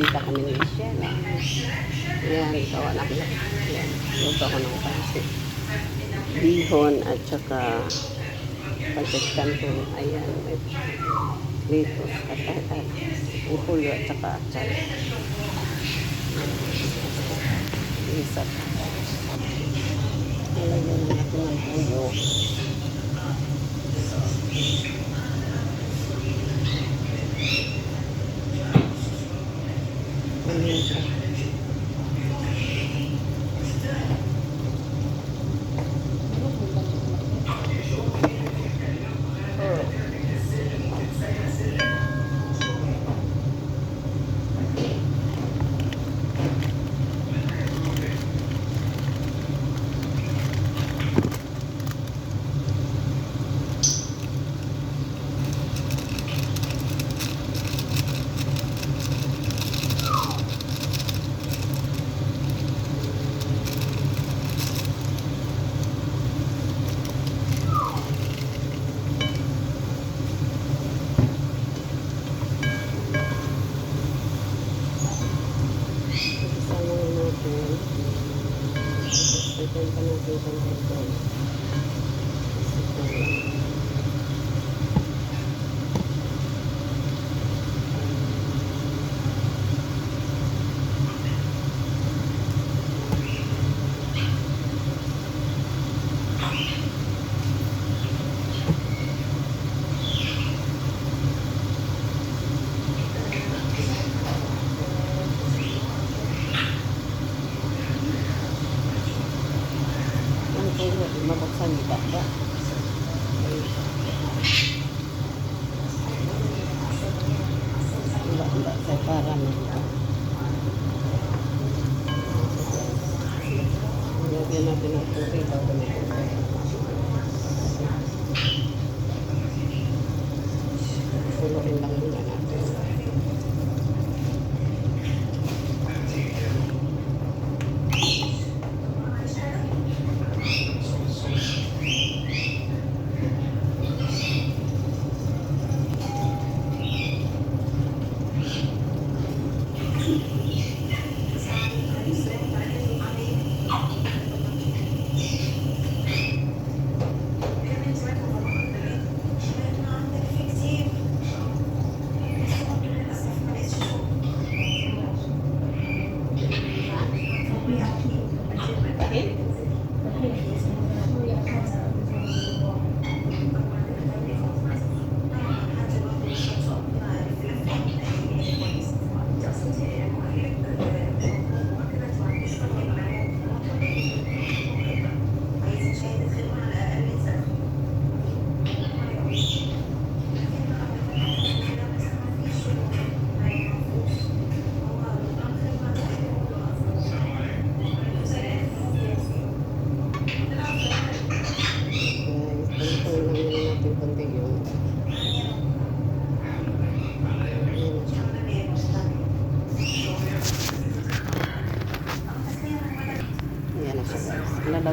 bisita kami ni Michelle. Yan, gawa na ako. Yan, luto ako ng pansit. Bihon at saka pansit canton. Ayan, may litos at at at upulo at saka atay. Isa. Nalagyan na natin ng puyo.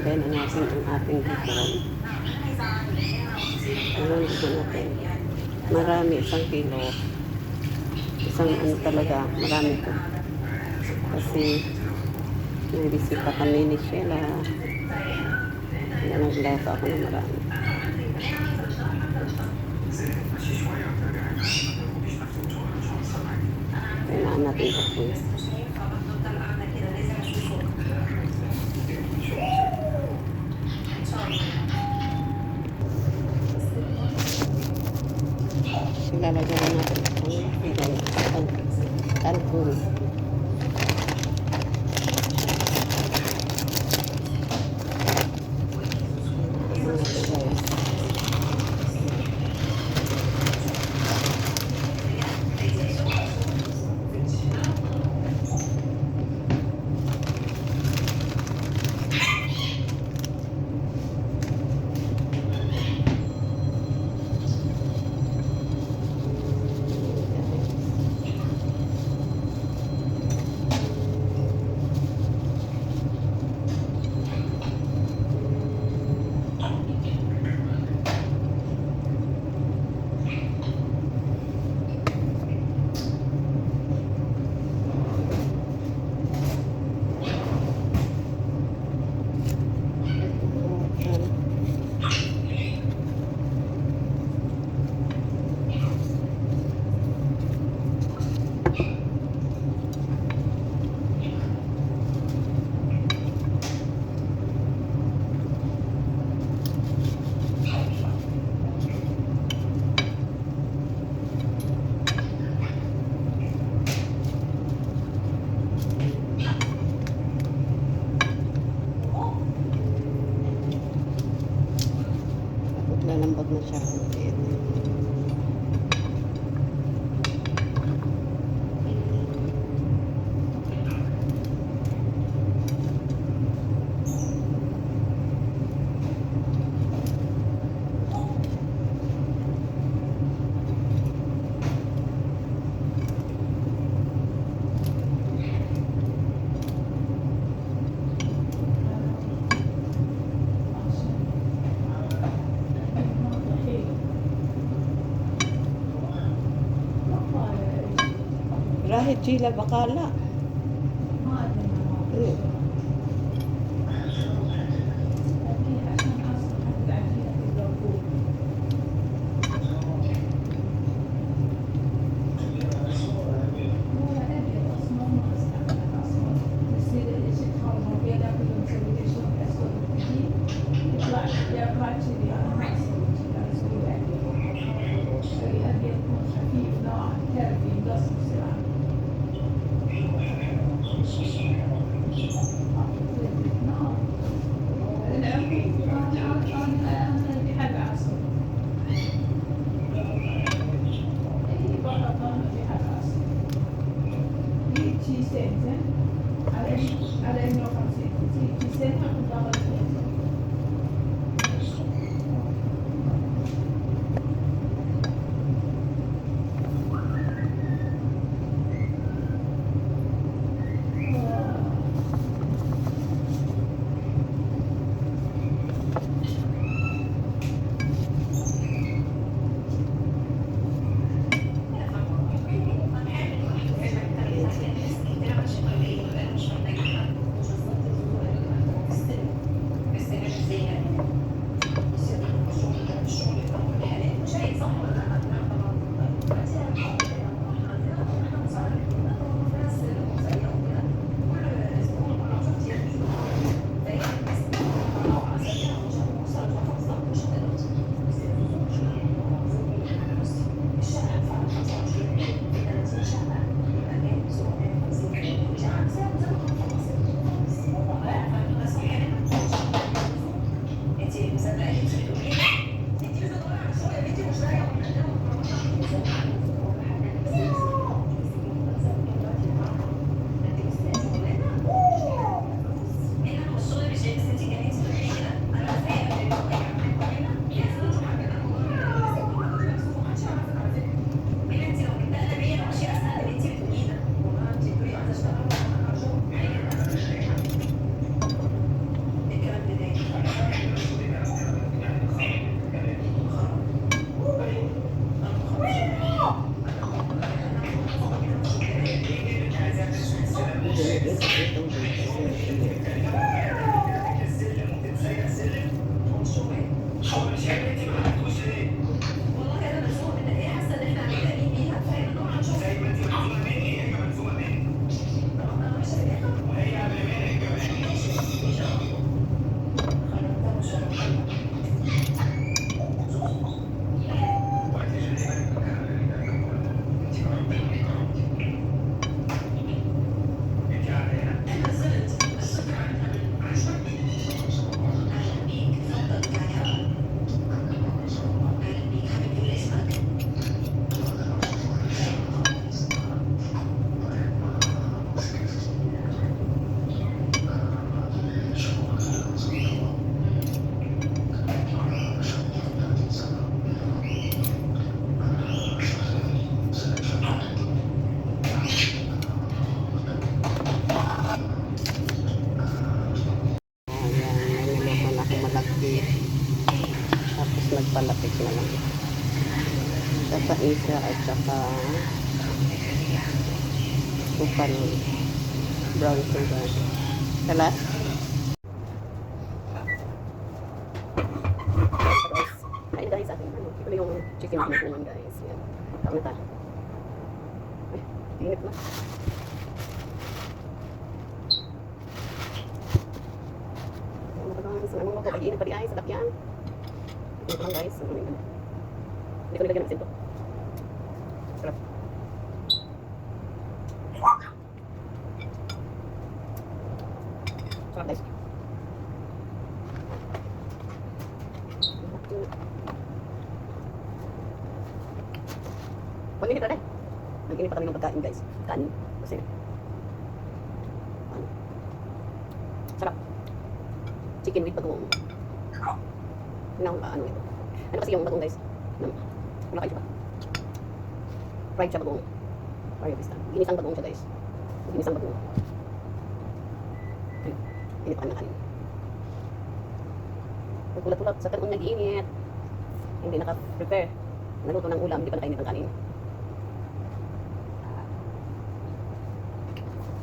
Ilalagay na natin ang ating hipon. Ito natin. Marami, isang kilo. Isang ano talaga, marami to. Kasi may bisita kami ni Sheila. Kaya naglasa ako ng marami. Kailangan natin ito. Ilalagay Rahit sila bakala. Eh, ci sente? Adesso, adesso lo fa sì, ci sente appunto la presenza. Isa at saka sukan brown sugar. Kalas? Ay guys, ating ano, ito yung chicken meat naman guys. Yan. Kami ta. Ay, init na. Ano ba guys? Ano mo ko? Pag-iinit pa di ay sa dakyan. Ito lang guys. Ano yun? Hindi ko nilagyan ng asin pag-init na rin. Nag-init pa kami ng pagkain guys. Kanin. Kasi Sarap. Chicken with patong. Ano, ah, ano ito? Ano kasi yung patong guys? Ano? Wala kayo ba? Fried siya bagoong. Fried vista. Ginisang bagoong siya guys. Ginisang bagoong. Init pa kami ng kanin. Nagkulat-kulat sa kanong nag-iinit. Hindi naka-prepare. Naluto ng ulam, hindi pa nakainit ang kanin.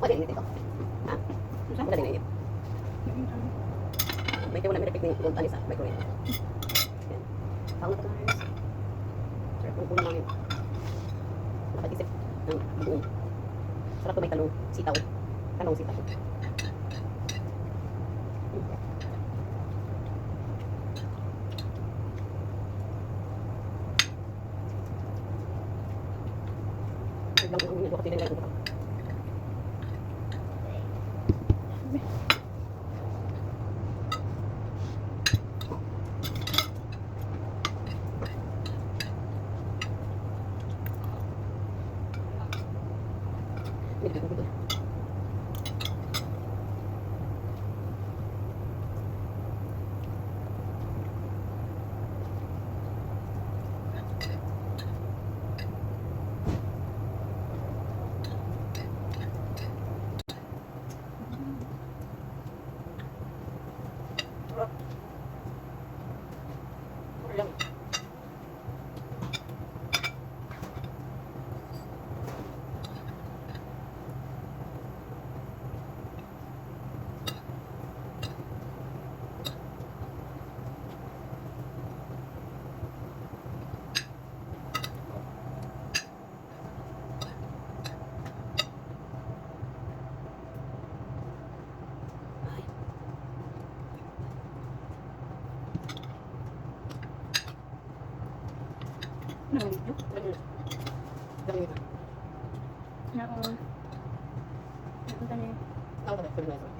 Wala init ito. Ha? Wala din init. May kaya wala may repeat ng gold anis sa microwave. Yan. Na ito guys. Sarap ng ulam namin. Nakapag-isip ng buong. Sarap to may talong sitaw. Talong sitaw. Ay, lang Ako ba? Ganun na ito.